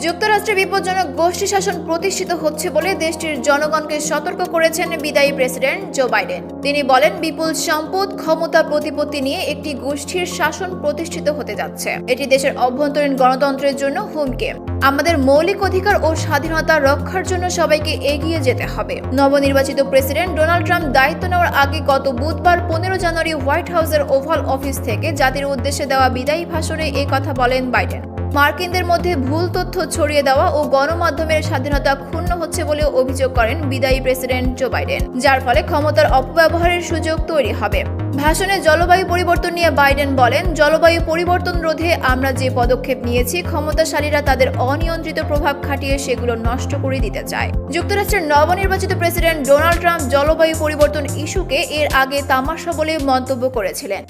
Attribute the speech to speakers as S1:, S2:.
S1: যুক্তরাষ্ট্রে বিপজ্জনক গোষ্ঠী শাসন প্রতিষ্ঠিত হচ্ছে বলে দেশটির জনগণকে সতর্ক করেছেন বিদায়ী প্রেসিডেন্ট জো বাইডেন। তিনি বলেন, বিপুল সম্পদ, ক্ষমতা প্রতিপত্তি নিয়ে একটি গোষ্ঠীর শাসন প্রতিষ্ঠিত হতে যাচ্ছে। এটি দেশের অভ্যন্তরীণ গণতন্ত্রের জন্য হুমকি। আমাদের মৌলিক অধিকার ও স্বাধীনতা রক্ষার জন্য সবাইকে এগিয়ে যেতে হবে। নবনির্বাচিত প্রেসিডেন্ট ডোনাল্ড ট্রাম্প দায়িত্ব নেওয়ার আগে গত বুধবার পনেরো জানুয়ারি হোয়াইট হাউসের ওভাল অফিস থেকে জাতির উদ্দেশ্যে দেওয়া বিদায়ী ভাষণে এই কথা বলেন বাইডেন। মার্কিনদের মধ্যে ভুল তথ্য ছড়িয়ে দেওয়া ও গণমাধ্যমের স্বাধীনতা ক্ষুণ্ণ হচ্ছে বলে অভিযোগ করেন বিদায়ী প্রেসিডেন্ট জো বাইডেন, যার ফলে ক্ষমতার অপব্যবহারের সুযোগ তৈরি হবে। ভাষণে জলবায়ু পরিবর্তন নিয়ে বাইডেন বলেন, জলবায়ু পরিবর্তন রোধে আমরা যে পদক্ষেপ নিয়েছি, ক্ষমতাশালীরা তাদের অনিয়ন্ত্রিত প্রভাব খাটিয়ে সেগুলো নষ্ট করে দিতে চায়। যুক্তরাষ্ট্রের নবনির্বাচিত প্রেসিডেন্ট ডোনাল্ড ট্রাম্প জলবায়ু পরিবর্তন ইস্যুকে এর আগে তামাশা বলে মন্তব্য করেছিলেন।